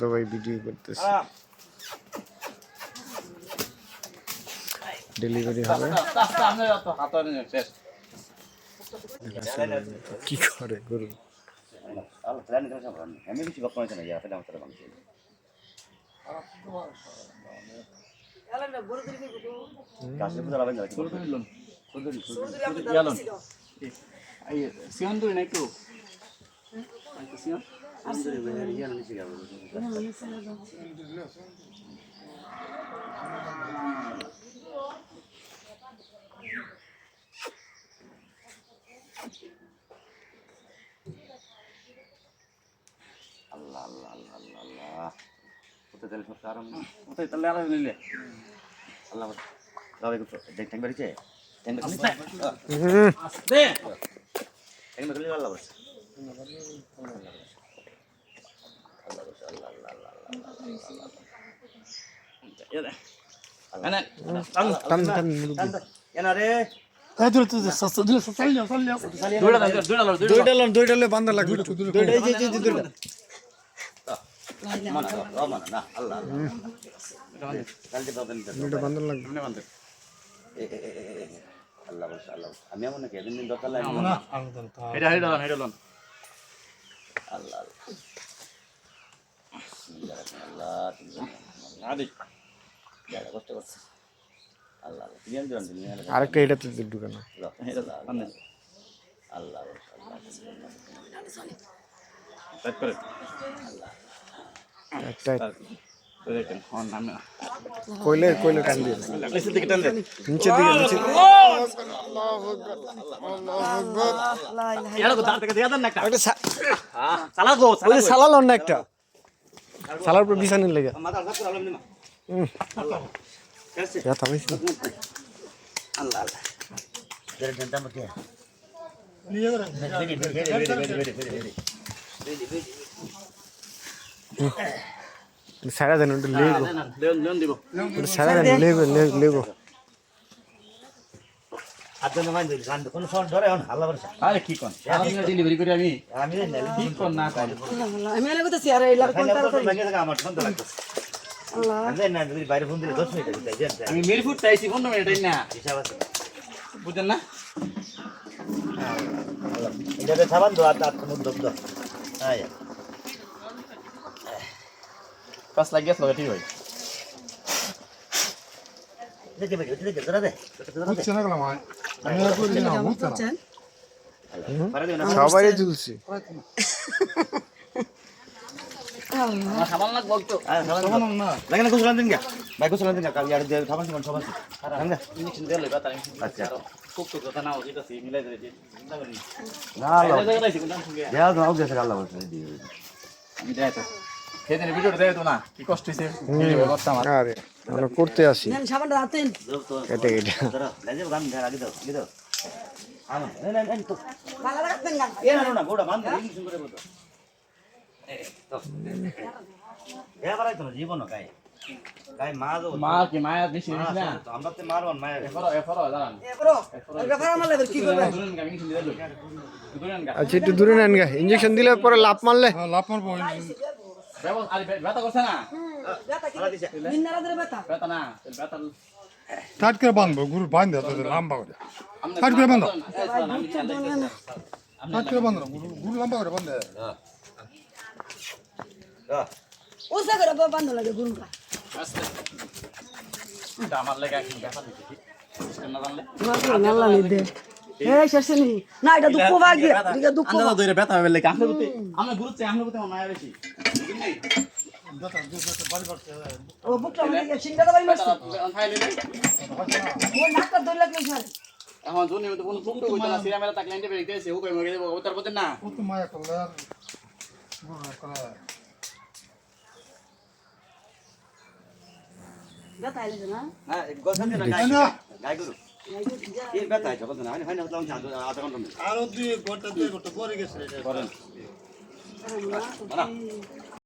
তো ভাই ভিডিও করতেছি ডেলিভারি হবে কি করে গরু pun dalam banyak. সিয়ন একটু সিয়ন Allah Allah Allah Allah Allah. Kita telan sekarang. কোথায় তাহলে আর নিলে Allah. Kau ikut deng deng beri cek. Deng beri. দে Deng Allah bos Allah Allah Allah. Dokter lain. এটা. আদি. আরেকটা. টাইপ করে কইলে কইলে টান দিয়ে। দিকে টান দিকে নিচে একটা লন না একটা সালার উপর বিছানির লেগে. সারা দেন লেগো সারা দেন লেগো লেগো Ada nama itu kan, kono soal dore on Allah bersa. আরে কি কোন আমি ডেলিভারি করি আমি nel. কি কোন না তাই আমি এনে করতেছি আর এই Kan apa tuh lagi sama amar kono lagi. আল্লাহ Anda nanti dari bayar pun tidak dos menit kita jangan. আমি মিরপুর মিনিট না Bisa mas. বুঝছেন না Allah. Ini ada saban dua atat kamu dok dok. Ah ya. পাঁচ লাখ গেছ ঠিক হয় সবাই ঝুলছি Ah, আচ্ছা। সেদিন ভিডিওটা দেয় তো না কি কষ্ট হয়েছে আরে আমরা করতে আসি. Eh, para itu জীবন কাই কাই মা দো মা কি মায়া বেশি মা হয়েছে না তো আমরা তো মারবান মায়ের এফরো এফরো দাঁড়ান এবারও এই ব্যাপার আমার লেভেল কি করবেন দুজন গা ইঞ্জেকশন দিয়ে দিল দুজন গা আচ্ছা একটু দূরে নেন গা ইঞ্জেকশন দিলে পরে লাভ মারলে ব্যবস্থা আরে ব্যথা করছে না? ব্যথা না ব্যথা টাইট করে বাঁধবো গুরু বাঁধতে হবে লম্বা করে। টাইট করে বাঁধো টাইট করে বাঁধো গুরু গুরু লম্বা করে বাঁধে। ওসা করে বান্ধ লাগে গুরুটা আমার লেগে এখন ব্যথা না জানলে? এই শেষে নি না এটা দুঃখ ভাগ্য। এটা দুঃখ আন্দাজ ধরে ব্যথা হবে লেগে আমরা বুঝতে আমরা গুরুত্ব আমরা বুঝতে আমার মায়া বেশি। ও বুকটা মানে সিংটা বাড়ি মারছে। ও নাকটা ধরে লাগল স্যার। এখন জুনি তো কোনো টুকটুক হইতো না সিরা মেলা তাকলে এন্টে বেরিয়ে গেছে ও কই মগে দেবো ও তার পথে না। কত মায়া করলে আর গুরু ব্যথা আইলে না। Beta aja kan. Ini hanya lawan jangan ada kan. আরও দুই ঘণ্টা দুই ঘণ্টা পরে গেছে